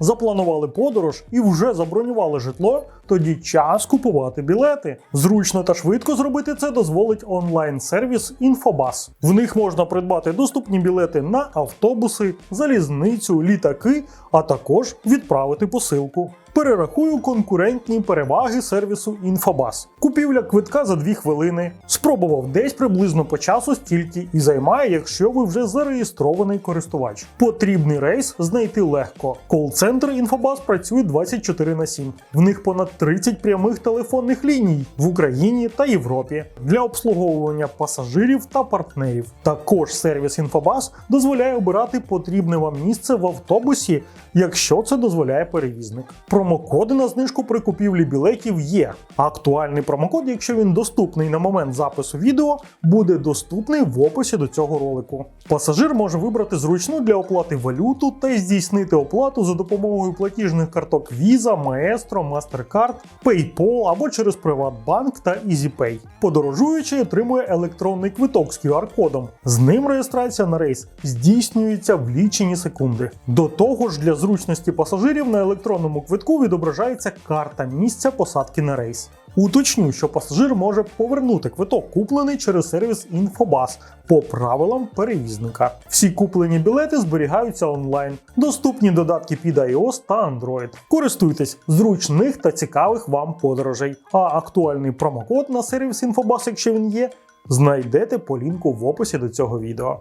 Запланували подорож і вже забронювали житло, тоді час купувати білети. Зручно та швидко зробити це дозволить онлайн-сервіс Інфобас. В них можна придбати доступні білети на автобуси, залізницю, літаки, а також відправити посилку. Перерахую конкурентні переваги сервісу Інфобас. Купівля квитка за 2 хвилини. Спробував десь приблизно по часу стільки і займає, якщо ви вже зареєстрований користувач. Потрібний рейс знайти легко. Кол-центр Інфобас працює 24 на 7. В них понад 30 прямих телефонних ліній в Україні та Європі для обслуговування пасажирів та партнерів. Також сервіс Інфобас дозволяє обирати потрібне вам місце в автобусі, якщо це дозволяє перевізник. Промокоди на знижку при купівлі білетів є. Актуальний промокод, якщо він доступний на момент запису відео, буде доступний в описі до цього ролику. Пасажир може вибрати зручну для оплати валюту та здійснити оплату за допомогою платіжних карток Visa, Maestro, MasterCard, PayPal або через Приватбанк та EasyPay. Подорожуючий отримує електронний квиток з QR-кодом. З ним реєстрація на рейс здійснюється в лічені секунди. До того ж, для зручності пасажирів на електронному квитку відображається карта місця посадки на рейс. Уточню, що пасажир може повернути квиток, куплений через сервіс Інфобас по правилам перевізника. Всі куплені білети зберігаються онлайн, доступні додатки під iOS та Android. Користуйтесь зручних та цікавих вам подорожей. А актуальний промокод на сервіс Інфобас, якщо він є, знайдете по лінку в описі до цього відео.